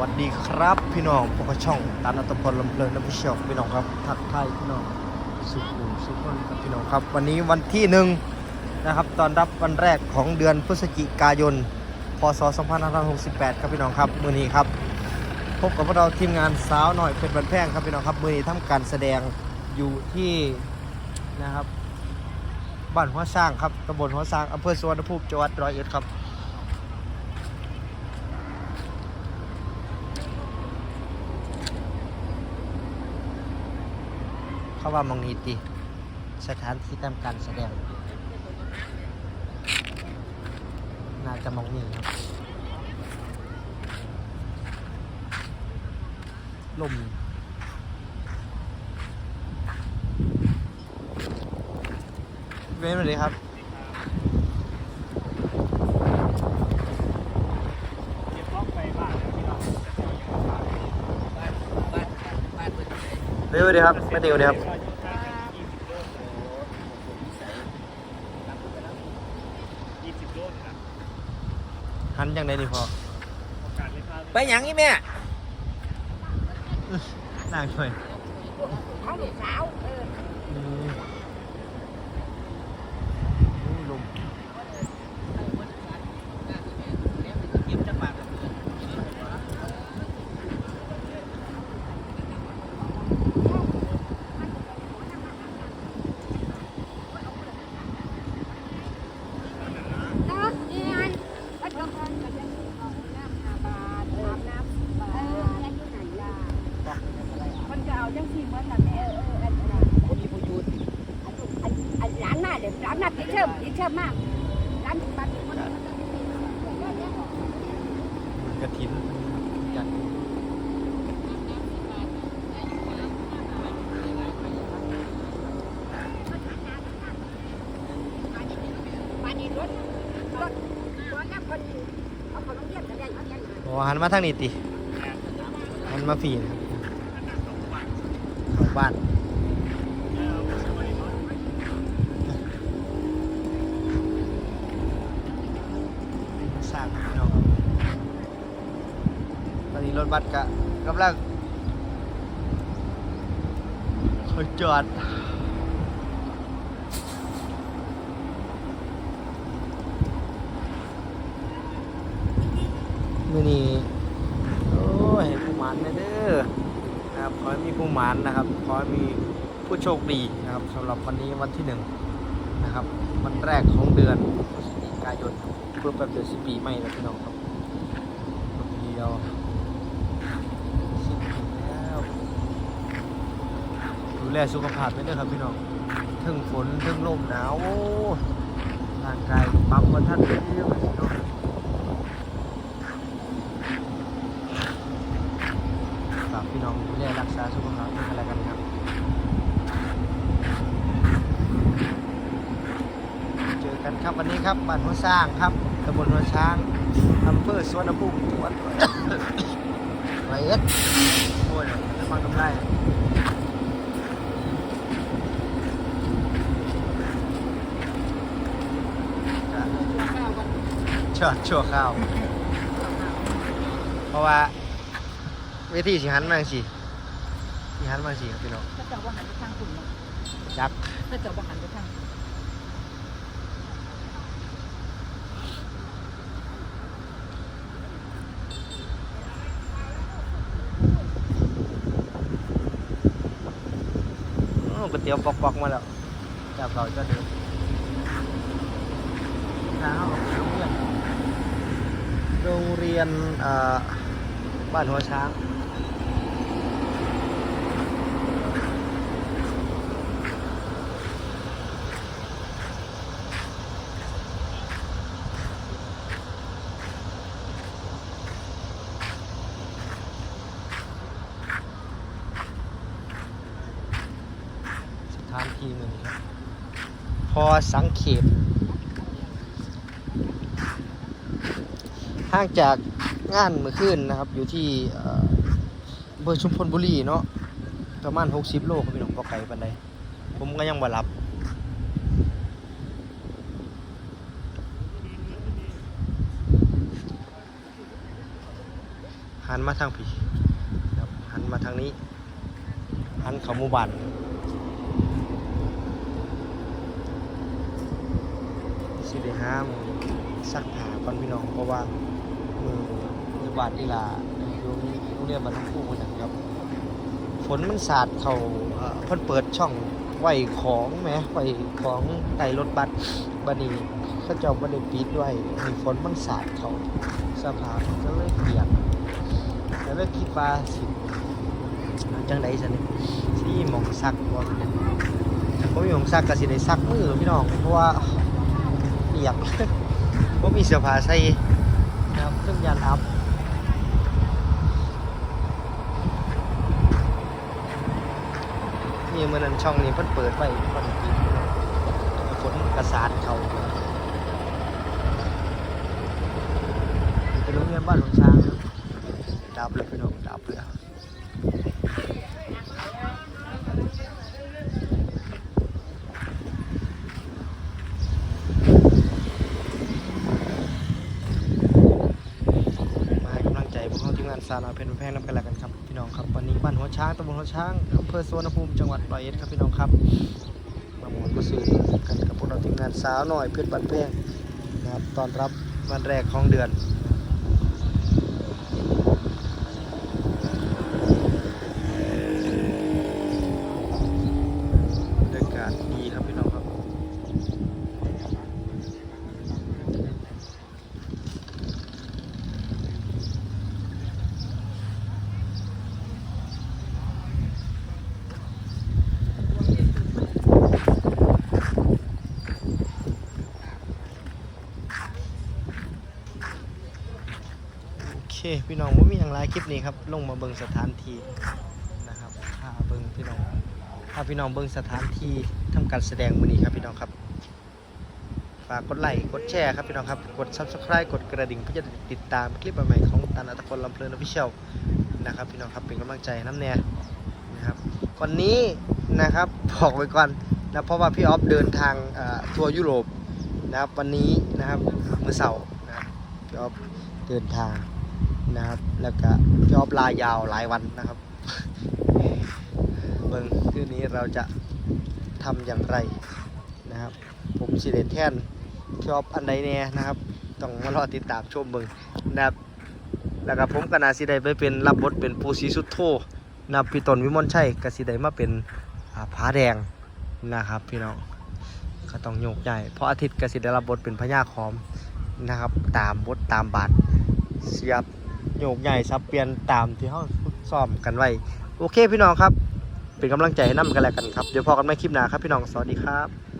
วัสดีครับพี่น้องพวกบช่องตานัตพลลำเพลินน้ำพิเชียวพี่น้องครับทักทายพี่น้องสุขุมสุขคนครับพี่น้องครับ วันนี้วันที่หนึ่งนะครับตอนรับวันแรกของเดือนพฤศจิกายน พศ 2568 ครับพี่น้องครับมือนี้ครับ พบกับพวกเราทีมงานสาวหน่อยเป็นบันแพงครับพี่น้องครับมือนี้ทำการแสดงอยู่ที่นะครับบ้านหัวสร้างครับตำบลหัวสร้างอำเภอสุวรรณภูมิจังหวัดร้อยเอ็ดครับ เขา ว่ามองนี้ติสถานที่ทำการแสดง น่าจะมองนี่ครับลมเว้นมาเลยครับเก็บล็อกไปบ้านแล้วพี่น้องเว้นมาเลยครับไม่เดียวเลยครับ ยี่สิบโลนะครับ หันจัง ไดนี่พอโอกาสเลยครับไปหยังนี่แม่นั่งหน่อยของลูกสาวเอออืมอู้ลม ยิ้มจังหวะ เนาะนี่ไงก็ทำกันกันยังเอาน้ำอาบาดอาบน้ำบาดเออแล้วอยู่ไหนล่ะคนจะเอาจังซี่เหมือนกันแม่เออเอออันนั้น คนมีผู้อยูน อันอันหลานมาเดี๋ ยวหลานมาติดเชิมติดเชิมมากหลานบัดนี้มันกระถินจัดบัดนี้รถรถรถน้ำคนเอองเรียนกันได้ยังไงโอ้หันมาทางนี้ติหันมาฝีนะครับของบ้าน สร้างพี่น้องครับตอนนี้ รถบัสกะกำลังคอยจอดมื่อนี้โอ้ยผู้หมานนะเด้อนะครับขอให้มีผู้หมานนะครับขอให้มีผู้โชคดีนะครับสำหรับวันนี้วันที่หนึ่งนะครับ วันแรกของเดือนพฤศจิกายนเพื่อแป๊บเดียวสิปีใหม่แล้วพี่น้องครับเดียวสิ้นปีแล้วดู แลสุขภาพไว้ด้วยครับพี่น้องถึงฝนถึงลมหนาวร่างกายปรับมาทันเดียวพี่น้องฝากพี่น้องดูแลรักษาสุขภาพด้วยกันแล้วกันครับเจอกันครับวันนี้ครับบ้านหัวสร้างครับตำบลหัวช้างอำเภอสวนภูมิจังหวัดร้อยเอ็ดโอ้ยจะฟังกำไรชั่วชั่วข้าว เพราะว่าเวทีสิหันมาสิสิหันมาสิครับพี่น้องถ้าเจ้าว่าหันไปทางคุณเนาะจักถ้าเจ้าว่าหันไปทางอ้าวก๋วยเตี๋ยวปอกๆมาแล้วจับเราจะเดิมทางเข้าออก โรงเรียนบ้านหัวช้างสถานทีหนึ่งครับ พอสังเขป ห่างจากงานเมื่อคืนนะครับ อยู่ที่เอ่ออำเภอชุมพลบุรีเนาะประมาณ 60 โลครับพี่น้องบ่ไกลปานใดผมก็ยังบ่หลับหันมาทางผีหันมาทางนี้หันเขาหมู่บ้านสิได้ห้ามซักผ้าก่อนพี่น้องเพราะว่า มือในบานนี่ล่ะอยู่โรงเรียนบ้านทั้งคู่นนั้นครับ ฝนมันสาดเขาเอ่อเพิ่นเปิดช่องไว้ของแหมไว้ของใต้รถบัสบัดนี้เขาเจ้าบ่ไดปิดไว้มีฝนมันสาดเขาสภาพมันก็เลยเปียกก็เลยคิดว่าสิจังได๋ซั่นนี่มองซักบ่าบ่มีมองซักก็สิได้ซักมือพี่น้องเพราะว่าเปียกบ่มีเสื้อผ้าใส่ นะครับเครื่องยันอับนี่มื่อนั้นช่องนี้เพิ่นเปิดไว้เพิ่นปิดฝนกระสานเขาเป็นโรงเรียนบ้านหลวงช้างดับเลยพี่น้องดับเลยมาให้กำลังใจพวกเราลานสาวน้อยเพชรแพงน้ำกันแล้วกันครับพี่น้องครับวันนี้บ้านหัวช้างตำบลหัวช้างอำเภอสุวรรณภูมิจังหวัดร้อยเอ็ดครับพี่น้องครับมาหมุนมาซื้อกันกับพวกเราทีมงานสาวหน่อยเพชรบ้านแพงนะครับตอนรับวันแรกของเดือนบรรยากาศดีครับพี่น้องครับ โอเค พี่น้องว่ามีอย่างไรคลิปนี้ครับลงมาเบิงสถานที่นะครับพาเบิงพี่น้องพาพี่น้องเบิงสถานที่ทำการแสดงมือนี้ครับพี่น้องครับฝากกดไลค์กดแชร์ครับพี่น้องครับกด subscribe กดกระดิ่งเพื่อจะติดตามคลิปใหม่ของตันอัตพลลำเพลินอพิเชียลนะครับพี่น้องครับเป็นกำลังใจน้ำแน่นะครับวันนี้นะครับบอกไว้ก่อนนะเพราะว่าพี่ออฟเดินทางทัวร์ยุโรปนะครับวันนี้นะครับมื้อเสาร์นะพี่ออฟเดินทาง นะครับ แล้วก็จอบลายาวหลายวันนะครับเบิ่งคืนนี้เราจะทำอย่างไรนะครับ ผมสิเดแท่นชอบอันใดแน่นะครับ ต้องมารอติดตามชมเบิ่งนะครับ แล้วก็ผมก็นาสิได้ไปเป็นรับบทเป็นปูสีสุดโทนับพี่ต้นวิมลชัยกสิได้มาเป็นอ่าผาแดงนะครับ พี่น้องก็ต้องโยกใหญ่เพราะอาทิตย์กสิได้รับบทเป็นพญาคอมนะครับ ตามบทตามบาทเสียบ โยกใหญ่ซับเปลี่ยนตามที่เขาซ้อมกันไว้ โอเคพี่น้องครับ เป็นกำลังใจให้น้ำกันแล้วกันครับ เดี๋ยวพอกันไม่คลิปหน้าครับพี่น้อง สวัสดีครับ